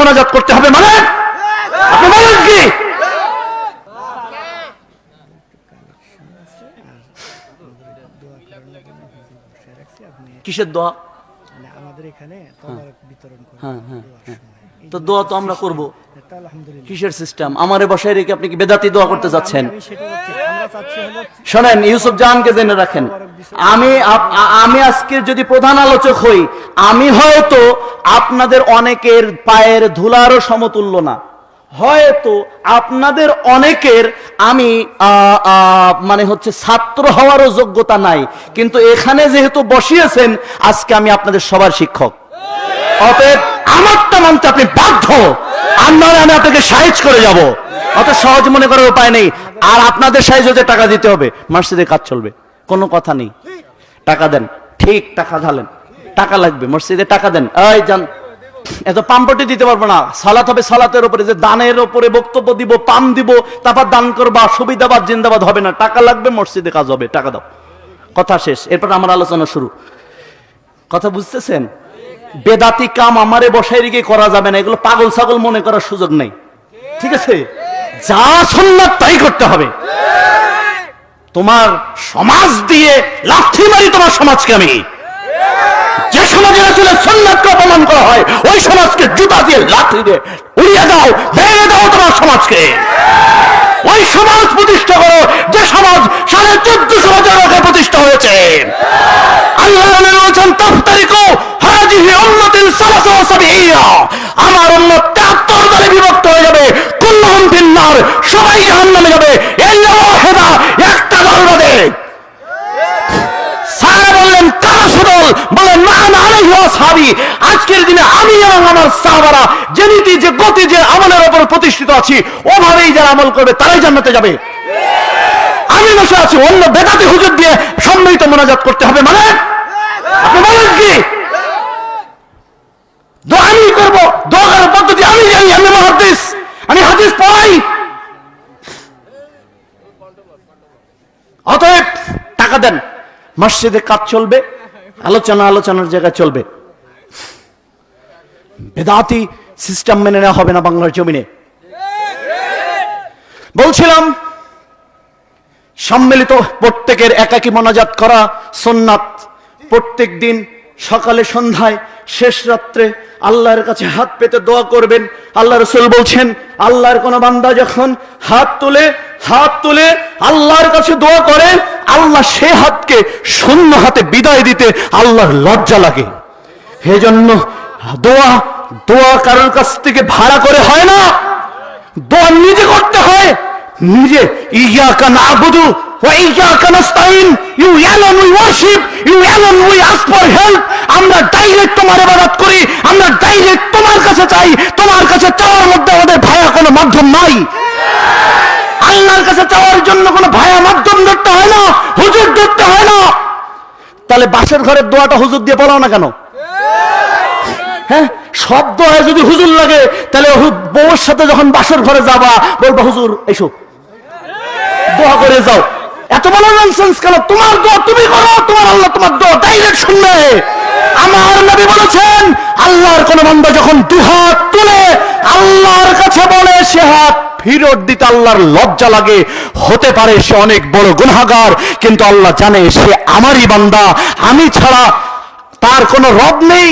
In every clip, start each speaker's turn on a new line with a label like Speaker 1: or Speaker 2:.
Speaker 1: মোনাজাত করতে হবে মানে? আপনি বলেন কি? কিসের দোয়া?
Speaker 2: মানে আমাদের এখানে বিতরণ
Speaker 1: হ্যাঁ, হ্যাঁ, হ্যাঁ। তো দোয়া তো আমরা করব। কিসের সিস্টেম আমারে বসায় রেখে আপনি কি বেদাতি দোয়া করতে
Speaker 2: হলো
Speaker 1: শোনেন ইউসুফ জাহানকে জেনে রাখেন। আমি আমি আজকে যদি প্রধান আলোচক হই, আমি হয়তো আপনাদের অনেকের পায়ের ধুলারও সমতুল্য না। হয়তো আপনাদের অনেকের আমি মানে হচ্ছে ছাত্র হওয়ারও যোগ্যতা নাই। কিন্তু এখানে যেহেতু বসিয়েছেন, আজকে আমি আপনাদের সবার শিক্ষক। অতএব আমারটা মানতে আপনি বাধ্য, আর আমি আপনাকে সাহায্য করে যাব। অত সহজ মনে করার উপায় নেই। আর আপনাদের সাহায্য টাকা দিতে হবে মার্সিদের কাজ চলবে। কোনো কথা নেই। টাকা দেন। ঠিক, টাকা ঢালেন। টাকা লাগবে, মসজিদে টাকা দেন। এই যান এত পাম্পটি দিতে পারব না। সালাত হবে সালাতের উপরে, যে দানের উপরে বক্তব্য দিব, পাম দিব, তারপর দান করবা, সুবিধাবাদ, জিন্দাবাদ হবে না। টাকা লাগবে, মসজিদে কাজ হবে। টাকা দাও। কথা শেষ। এরপর আমার আলোচনা শুরু। কথা বুঝতেছেন? বেদাতি কাম আমারে বসাই রেখে করা যাবে না। এগুলো পাগল ছাগল মনে করার সুযোগ নেই। ঠিক আছে? যা সুন্নাত, তাই করতে হবে। তোমার সমাজ দিয়ে লাথি মারি তোমার সমাজকে আমি। যে সমাজে আসলে সন্ন্যাতকে অপমান করা হয়, ওই সমাজকে জুতা দিয়ে লাথি দিয়ে উড়িয়ে দাও, ভেঙে দাও তোমার সমাজকে। ওই সমাজ প্রতিষ্ঠা করো, যে সমাজ সাড়ে চোদ্দশো বছর আগে প্রতিষ্ঠা হয়েছে। আমার উম্মত 73 দলে বিভক্ত হয়ে যাবে, কুল্লুহুম ফিন্নার সবাই জাহান্নামে যাবে ইল্লা ওয়াহিদা একটা দল বাদে স্যার বললেন কারা সদল বলেন আজকের দিনে আমি এবং আমার সাহাবারা যে নীতি, যে গতি, যে আমলের উপর প্রতিষ্ঠিত আছি, ওভাবেই যারা আমল করবে, তারাই জান্নাতে যাবে। আমি বসে আছি, অন্য বেদাতি হুজুর দিয়ে সম্মিলিত মোনাজাত করতে হবে মানে? আপনি বলেন কি? আমি করব, দোয়া পদ্ধতি আমি জানি, আমি মহাদিস আমি হাদিস পড়াই। অতএব টাকা দেন, মসজিদে কাজ চলবে আলোচনা আলোচনার জায়গায় চলবে। বেদাতি সিস্টেম মেনে নেওয়া হবে না বাংলার জমিনে। বলছিলাম, সম্মিলিত প্রত্যেকের একাকী মোনাজাত করা সোননাথ প্রত্যেক দিন সকালে সন্ধ্যায়, শেষ রাত্রে আল্লাহর কাছে হাত পেতে দোয়া করবেন। আল্লাহ রসুল বলছেন, আল্লাহর কোন বান্দা যখন হাত তুলে হাত তুলে আল্লাহর কাছে দোয়া করে, আল্লাহ সে হাতকে শূন্য হাতে বিদায় দিতে আল্লাহর লজ্জা লাগে। জন্য দোয়া দোয়া কারোর কাছ থেকে ভাড়া করে হয় না। দোয়া নিজে করতে হয়। নিজে হেল্প। আমরা করি। আমরা ডাইরেক্ট তোমার কাছে চাই। তোমার কাছে চাওয়ার মধ্যে আমাদের ভায়া কোনো মাধ্যম নাই। আল্লাহর কাছে চাওয়ার জন্য কোনো ভায়া মাধ্যম ধরতে হয় না, হুজুর ধরতে হয় না। তাহলে বাসের ঘরের দোয়াটা হুজুর দিয়ে বলাও না কেন? হ্যাঁ? শব্দ হয় যদি হুজুর লাগে, তাহলে বউর সাথে যখন বাসর ঘরে যাবা, বলবা, হুজুর, এসো। দোয়া করে যাও। এত বড় ননসেন্স কেন? তোমার দোয়া তুমি করো, তোমার আল্লাহ তোমার দোয়া ডাইরেক্ট শুনবে। আমার নবী বলেছেন, আল্লাহর কোন বান্দা যখন দুহাত তুলে, আল্লাহর কাছে বলে, সে হাত ফিরত দিতে আল্লাহর লজ্জা লাগে। হতে পারে সে অনেক বড় গুনাহগার, কিন্তু আল্লাহ জানে সে আমারই বান্দা। আমি ছাড়া তার কোনো রব নেই।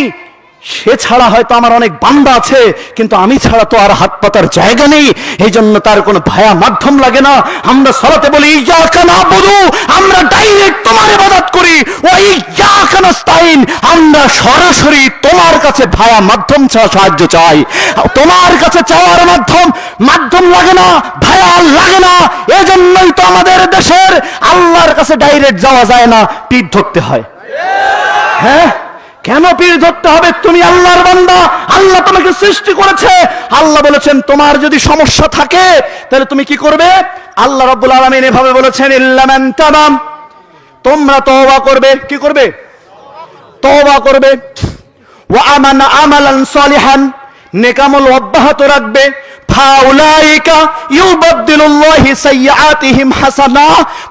Speaker 1: সে ছাড়া হয়তো আমার অনেক বান্দা আছে, কিন্তু আমি ছাড়া তো আর হাত পাতার জায়গা নেই। এই জন্য তার কোনো ভায়া মাধ্যম লাগে না। আমরা সরাতে বলি, ইয়াকা না বধু আমরা ডাইরেক্ট তোমার ইবাদত করি। ওই ইয়াকা নাস্তাইন আমরা সরাসরি তোমার কাছে ভায়া মাধ্যম ছাড়া সাহায্য চাই। তোমার কাছে চাওয়ার মাধ্যম মাধ্যম লাগে না, ভায়া লাগে না। এজন্যই তো আমাদের দেশের আল্লাহর কাছে ডাইরেক্ট যাওয়া যায় না, পিঠ ধরতে হয়। হ্যাঁ? কেন পীর ধরতে হবে? তুমি আল্লাহর বান্দা। আল্লাহ তোমাকে সৃষ্টি করেছে। আল্লাহ বলেছেন, তোমার যদি সমস্যা থাকে, তাহলে তুমি কি করবে? আল্লাহ রাব্বুল আলামিন এভাবে বলেছেন ইল্লামান তামাম। তোমরা তওবা করবে। কি করবে? তওবা করবে। ওয়া আমানা আমালান সলিহান। নেকামল অব্যাহত রাখবে।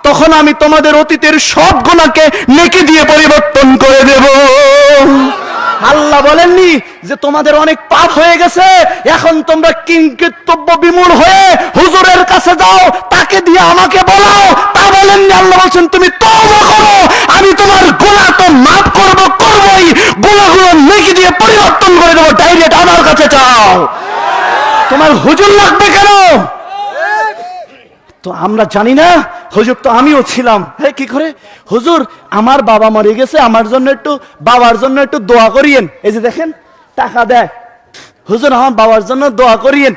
Speaker 1: তখন আমি তোমাদের অতীতের সব গুনাহকে নেকি দিয়ে পরিবর্তন করে দেব। আল্লাহ বলেননি যে তোমাদের অনেক পাপ হয়ে গেছে, এখন তোমরা কিংকৃতব্য বিমূল হয়ে হুজুরের কাছে যাও, তাকে দিয়ে আমাকে বলাও। তা বলেননি, আল্লাহ বলছেন, তুমি তওবা করো, আমি তোমার গুনাহ তো মাফ করব, করবই। গুনাহগুলো নেকি দিয়ে পরিবর্তন করে দেবো ডাইরেক্ট আমার কাছে চাও তোমার হুজুর লাগবে কেন? তো আমরা জানি না, হুজুর তো আমিও ছিলাম। হ্যাঁ কি করে? হুজুর, আমার বাবা মরে গেছে, আমার জন্য একটু, বাবার জন্য একটু দোয়া করিয়েন। এই যে দেখেন, টাকা দেয়। হুজুর, আমার বাবার জন্য দোয়া করিয়েন।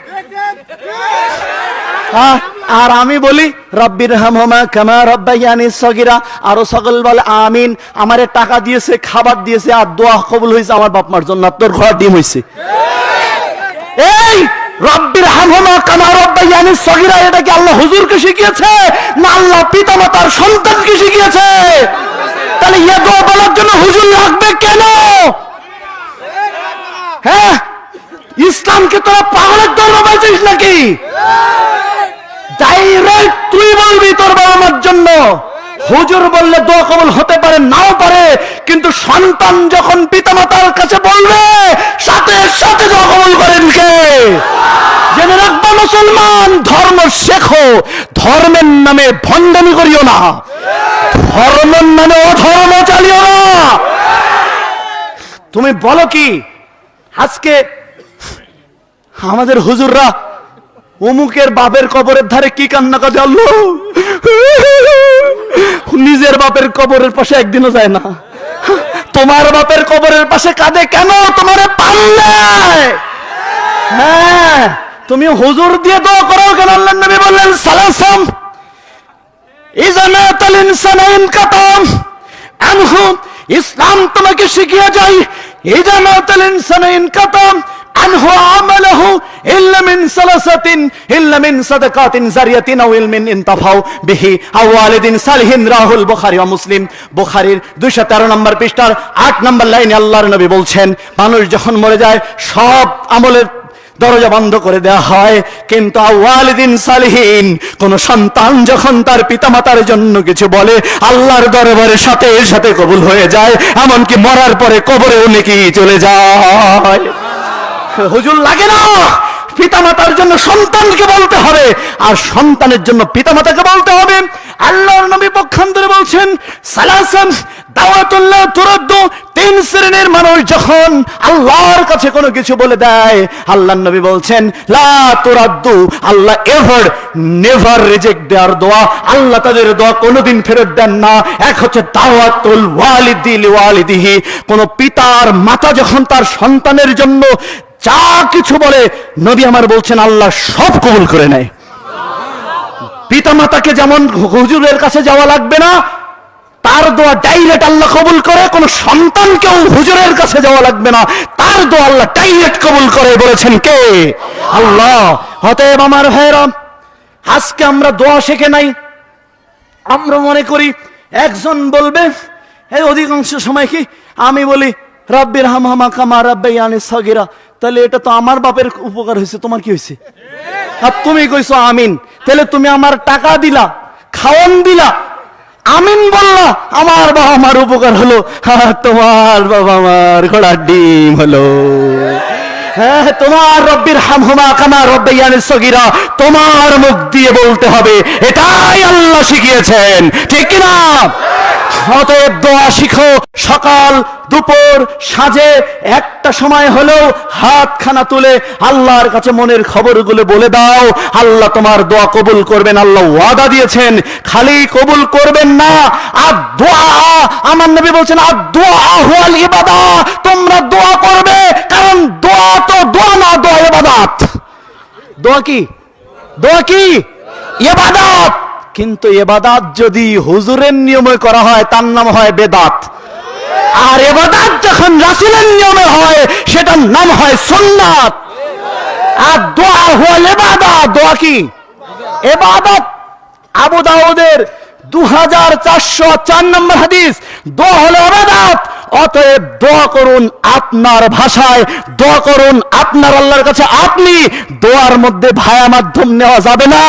Speaker 1: আর আমি বলি রব্বির হামহমা কামা রব্বাইয়ানি সগিরা। আরও সকল বলে, আমিন। আমারে টাকা দিয়েছে, খাবার দিয়েছে, আর দোয়া কবুল হয়েছে, আমার বাপ মার জন্য তোর ঘর ডিম হয়েছে। এই! রব্বির হামহমা কামা রব্বাইয়ানি সগিরা এটা কি আল্লাহ হুজুরকে শিখিয়েছে না আল্লাহ পিতামাতার সন্তানকে শিখিয়েছে? তাহলে ইয়ে দোয়া বলার জন্য হুজুর লাগবে কেন? হ্যাঁ? ইসলামকে তোরা পাগলের ধর্ম পাইছিস নাকি? ডাইরেক্ট তুই বলবি তোর বাবা মার জন্য। হুজুর বললে দোয়া কবুল হতে পারে, নাও পারে কিন্তু সন্তান যখন পিতামাতার কাছে বলবে, সাথে সাথে কবুল করেন কে? জেনে রাখব, মুসলমান, ধর্ম শেখো। ধর্মের নামে ভণ্ডামি করিও না। ধর্মের নামে অধর্ম চালিও না। তুমি বলো কি, আজকে আমাদের হুজুররা অমুকের বাপের কবরের ধারে কি কান্না কাজে নিজের বাপের কবরের পাশে একদিনও যায় না। তোমার বাপের কবরের পাশে কাঁদে কেন? তোমার পাল্লে হ্যাঁ তুমি হুজুর দিয়ে তো করো কেন? নবী বললেন, সালাসাম ইসলাম তোমাকে শিখিয়ে যাই ইজানাতাল ইনসানা আনহু সালিহিন রাহুল বুখারী ও মুসলিম বুখারীর 213 নম্বর পৃষ্ঠার 8 নম্বর লাইনে আল্লাহর নবী বলছেন, মানুষ যখন মরে যায়, সব আমলের দরজা বন্ধ করে দেওয়া হয়। কিন্তু আওয়ালিদিন সালিহীন, কোন সন্তান যখন তার পিতামাতার জন্য কিছু বলে, আল্লাহর দরবারের সাথে সাথে কবুল হয়ে যায়। এমনকি মরার পরে কবরেও নাকি চলে যায়। হুজুর লাগে না। পিতামাতার জন্য সন্তানকে বলতে হবে, আর সন্তানের জন্য পিতামাতাকে বলতে হবে। আল্লাহর নবী পক্ষান্তরে বলছেন সালাসাম দাওয়াতুল্লাহ তুরাদ্দু, তিন শ্রেণির মানুষ যখন আল্লাহর কাছে কোনো কিছু বলে দেয়, আল্লাহর নবী বলছেন, লা তুরাদ্দু, আল্লাহ এভার, নেভার রিজেক্ট দেওয়ার দোয়া, আল্লাহ তাদের দোয়া কোনোদিন ফেরত দেন না। এক হচ্ছে দাওয়াতুল ওয়ালিদি লিওয়ালিদিহি। কোন পিতার মাতা যখন তার সন্তানের জন্য যা কিছু বলে, নবী আমার বলছেন, আল্লাহ সব কবুল করে নেয়। পিতা মাতাকে যেমন হুজুরের কাছে যাওয়া লাগবে না তার দোয়া ডাইরেক্ট আল্লাহ কবুল করে, কোন সন্তানকেও হুজুরের কাছে যাওয়া লাগবে না। তার দোয়া আল্লাহ ডাইরেক্ট কবুল করে বলেছেন কে? আল্লাহ। অতএব আমার ভাইরা আজকে আমরা দোয়া শিখে নাই। আমরা মনে করি একজন বলবে এই অধিকাংশ সময় কি আমি বলি রব্বির হাম হামা কামা রব্বে ইয়ানি সগিরা। তাহলে এটা তো আমার বাপের উপকার হয়েছে, তোমার কি হয়েছে? আর তুমি কইছো আমিন। তাহলে তুমি আমার টাকা দিলা, খাওয়ান দিলা আমিন বললা, আমার বাবা মার উপকার হলো আর তোমার বাবা মার ঘোড়ার ডিম হলো। হ্যাঁ তোমার রব্বির হামহুমা কামা রব্বে ইয়ানি সগিরা, তোমার মুখ দিয়ে বলতে হবে, এটাই আল্লাহ শিখিয়েছেন। ঠিক কি না অতএব দোয়া শিখো। সকাল, দুপুর সাজে একটা সময় হলেও হাতখানা তুলে আল্লাহর কাছে মনের খবরগুলো বলে দাও। আল্লাহ তোমার দোয়া কবুল করবেন, আল্লাহ ওয়াদা দিয়েছেন। খালি কবুল করবেন না। আর দোয়া আমার নবী বলছেন আর দোয়া হুয়াল ইবাদা। তোমরা দোয়া করবে, কারণ দোয়া তো দোয়া না, দোয়া ইবাদাত। দোয়া কি? দোয়া কি? ইবাদত। কিন্তু এবাদাত যদি হুজুরের নিয়মে করা হয়, তার নাম হয় বেদাত। আর এবাদাত যখন রাসুলের নিয়মে হয়, সেটার নাম হয় সুন্নাত। আর দোয়া হল এবাদত, দোয়া কি? এবাদত। আবু দাউদের দু হাজার চারশো চার নম্বর হাদিস, দোয়া হলো এবাদত। অতএব দোয়া করুন আপনার ভাষায়, দোয়া করুন আপনার আল্লাহর কাছে। আপনি দোয়ার মধ্যে ভায়া মাধ্যম নেওয়া যাবে না।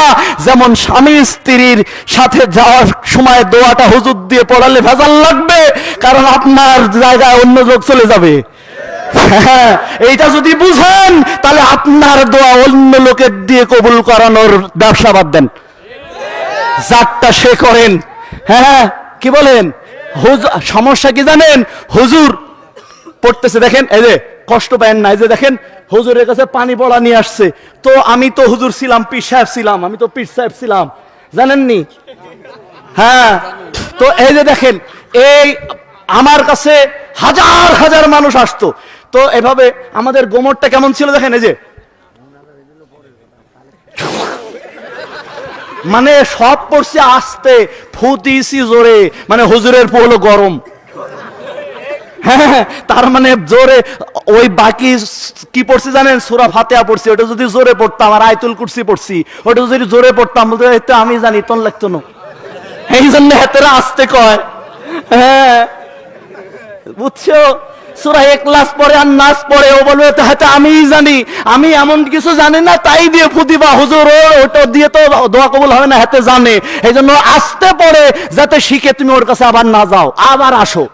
Speaker 1: যেমন স্বামী স্ত্রীর সাথে যাওয়ার সময় দোয়াটা হুজুর দিয়ে পড়ালে ভেজাল লাগবে, কারণ আপনার জায়গায় অন্য লোক চলে যাবে। হ্যাঁ এইটা যদি বুঝেন, তাহলে আপনার দোয়া অন্য লোকের দিয়ে কবুল করানোর ব্যবসা বাদ দেন। সে করেন। হ্যাঁ কি বলেন? সমস্যা কি জানেন? হুজুর পড়তেছে, দেখেন, এই যে কষ্ট পায়েন না এই যে, দেখেন, হুজুরের কাছে পানি পড়া নিয়ে আসছে। তো আমি তো হুজুর ছিলাম, পীর সাহেব ছিলাম, আমি তো পীর সাহেব ছিলাম। জানেননি? হ্যাঁ। তো এই যে, দেখেন, এই আমার কাছে হাজার হাজার মানুষ আসতো। তো এভাবে আমাদের গোমরটা কেমন ছিল, দেখেন, এই যে মানে সব পড়ছে আসতে ফুটিছি জোরে মানে হুজুরের পোলো গরম। হ্যাঁ তার মানে জোরে, ওই বাকি কি পড়ছি জানেন? সুরা ফাতেহা পড়ছি, ওটা যদি জোরে পড়তাম, আর আয়তুল কুরসি পড়ছি, ওটা যদি জোরে পড়তাম তো আমি জানি, তোর লাগতো না। এই জন্য হাতেরা আসতে কয়। হ্যাঁ বুঝছ? সুরা একলাস পরে আর নাচ পরে ও বলবে, তো হয়তো আমিই জানি। আমি এমন কিছু জানি না, তাই দিয়ে ফুদিবা। হুজুর ওটা দিয়ে তো দোয়া কবুল হবে না, হাতে জানে। এই জন্য আসতে পরে যাতে শিখে তুমি ওর কাছে আবার না যাও, আবার আসো।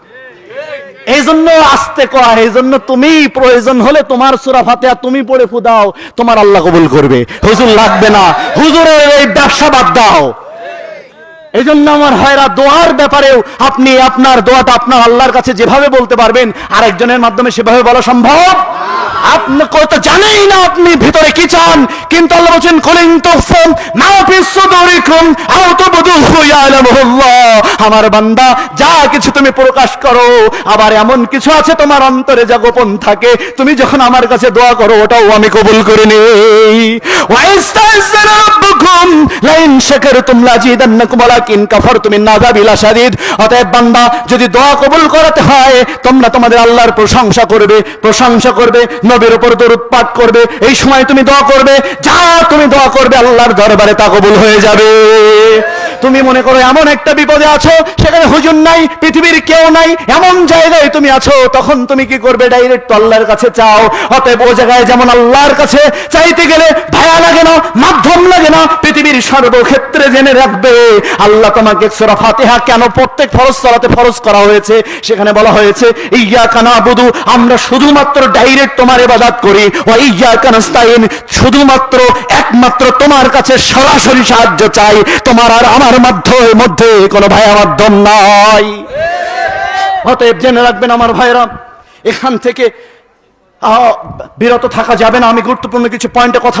Speaker 1: এই জন্য আসতে কয় এই জন্য তুমি প্রয়োজন হলে তোমার সুরা ফাতেহা তুমি পড়ে ফুদাও, তোমার আল্লাহ কবুল করবে। হুজুর লাগবে না। হুজুরের এই ব্যবসা বাদ দাও। এই জন্য আমার ভাইরা দোয়ার ব্যাপারেও আপনি আপনার দোয়াটা আপনার আল্লাহর কাছে যেভাবে বলতে পারবেন, আরেকজনের মাধ্যমে সেভাবে বলা সম্ভব? জানেই না আপনি ভিতরে কি চান? কিন্তু আল্লাহ বলছেন আমার বান্দা, যা কিছু তুমি প্রকাশ করো, আবার এমন কিছু আছে তোমার অন্তরে যা গোপন থাকে, তুমি যখন আমার কাছে দোয়া করো, ওটাও আমি কবুল করে নেই। অতএব বান্দা, যদি দোয়া কবুল করাতে হয়, তোমরা তোমাদের আল্লাহর প্রশংসা করবে প্রশংসা করবে নবীর উপর দরুদ পাঠ করবে, এই সময় তুমি দোয়া করবে, যা তুমি দোয়া করবে, আল্লাহর দরবারে তা কবুল হয়ে যাবে। তুমি মনে করো এমন একটা বিপদে আছো, সেখানে হুজুর নাই, পৃথিবীর কেউ নাই, এমন জায়গায় তুমি আছো, তখন তুমি কি করবে ডাইরেক্ট আল্লাহর কাছে চাও? অতএব ও জায়গায় যেমন আল্লাহর কাছে চাইতে গেলে ভায়া লাগে না, মাধ্যম লাগে না, পৃথিবীর সর্বক্ষেত্রে জেনে রাখবে। আল্লাহ তোমাকে সূরা ফাতিহা কেন প্রত্যেক ফরজ সালাতে ফরজ করা হয়েছে? সেখানে বলা হয়েছে ইয়া কানা বুধু আমরা শুধুমাত্র ডাইরেক্ট তোমার ইবাদত করি। ও ইয়া কানাস্তাইন শুধুমাত্র একমাত্র তোমার কাছে সরাসরি সাহায্য চাই। তোমার আর আমার মাধ্যমে মধ্যে কোনো ভাইয়া মাধ্যম নাই। অতএব জেনে রাখবেন আমার ভাইরা, এখান থেকে বিরত থাকা যাবে না। আমি গুরুত্বপূর্ণ কিছু পয়েন্টে কথা